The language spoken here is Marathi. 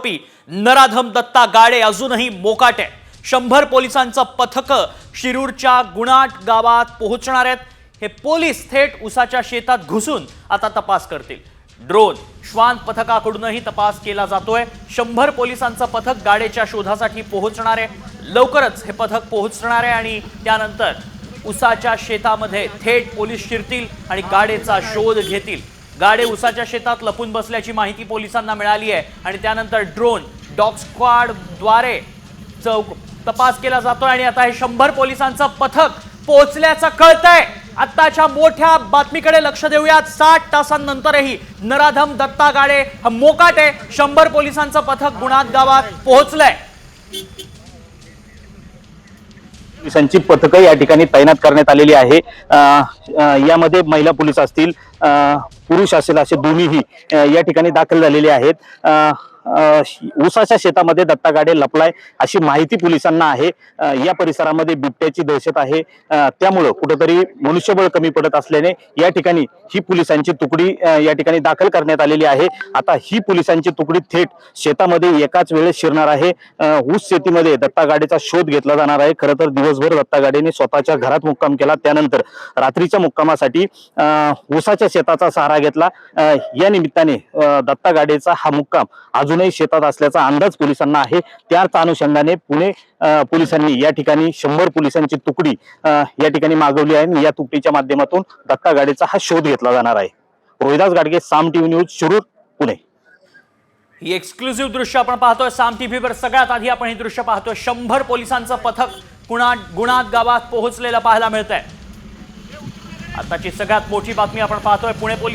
आरोपी नराधम दत्ता गाडे अजूनही मोकाट आहे शंभर पोलिसांचं पथक शिरूरच्या गुणाट गावात पोहोचणार आहेत. हे पोलीस थेट उसाच्या शेतात घुसून आता तपास करतील. ड्रोन श्वान पथकाकडूनही तपास केला जातोय. शंभर पोलिसांचं पथक गाडेच्या शोधासाठी पोहोचणार आहे. लवकरच हे पथक पोहोचणार आहे आणि त्यानंतर उसाच्या शेतामध्ये थेट पोलीस शिरतील आणि गाडेचा शोध घेतील. गाडे उसाच्या शेतात लपून बसल्याची माहिती पोलिसांना मिळाली आहे आणि त्यानंतर ड्रोन डॉग स्क्वॉडद्वारे चौक तपास केला जातोय आणि आता हे शंभर पोलिसांचं पथक पोहोचल्याचं कळतंय. आत्ताच्या मोठ्या बातमीकडे लक्ष देऊयात. साठ तासांनंतरही नराधम दत्ता गाडे मोकाटे शंभर पोलिसांचं पथक गुणात गावात पोहोचलंय. पोलिसांची पथकं या ठिकाणी तैनात करण्यात आलेली आहे. यामध्ये महिला पोलीस असतील पुरुष असेल असे दोन्हीही या ठिकाणी दाखल झालेले आहेत. ऊसाच्या शेतामध्ये दत्ता गाडे लपलाय अशी माहिती पोलिसांना आहे. या परिसरामध्ये बिबट्याची दहशत आहे. त्यामुळं कुठंतरी मनुष्यबळ कमी पडत असल्याने या ठिकाणी ही पोलिसांची तुकडी या ठिकाणी दाखल करण्यात आलेली आहे. आता ही पोलिसांची तुकडी थेट शेतामध्ये एकाच वेळेस शिरणार आहे. ऊस शेतीमध्ये दत्ता गाडीचा शोध घेतला जाणार आहे. खरं तर दिवसभर दत्तागाडीने स्वतःच्या घरात मुक्काम केला. त्यानंतर रात्रीच्या मुक्कामासाठी ऊसाच्या शेताचा सहारा घेतला. या निमित्ताने दत्ता गाडेचा हा मुक्काम अजून अजूनही शेतात असल्याचा अंदाज पोलिसांना आहे. त्याच अनुषंगाने पुणे पोलिसांनी या ठिकाणी शंभर पोलिसांची तुकडी या ठिकाणी मागवली आहे. आणि या तुकडीच्या माध्यमातून दत्ता गाडीचा हा शोध घेतला जाणार आहे. Rohidas Gadge Saam TV news Shirur Pune. ही एक्सक्लुझिव्ह दृश्य आपण पाहतोय. साम टीव्हीवर सगळ्यात आधी आपण हे दृश्य पाहतोय. शंभर पोलिसांचं पथक गुणा गुणात गावात पोहोचलेलं पाहायला मिळत आहे आताची सगळ्यात मोठी बातमी आपण पाहतोय. पुणे पोलीस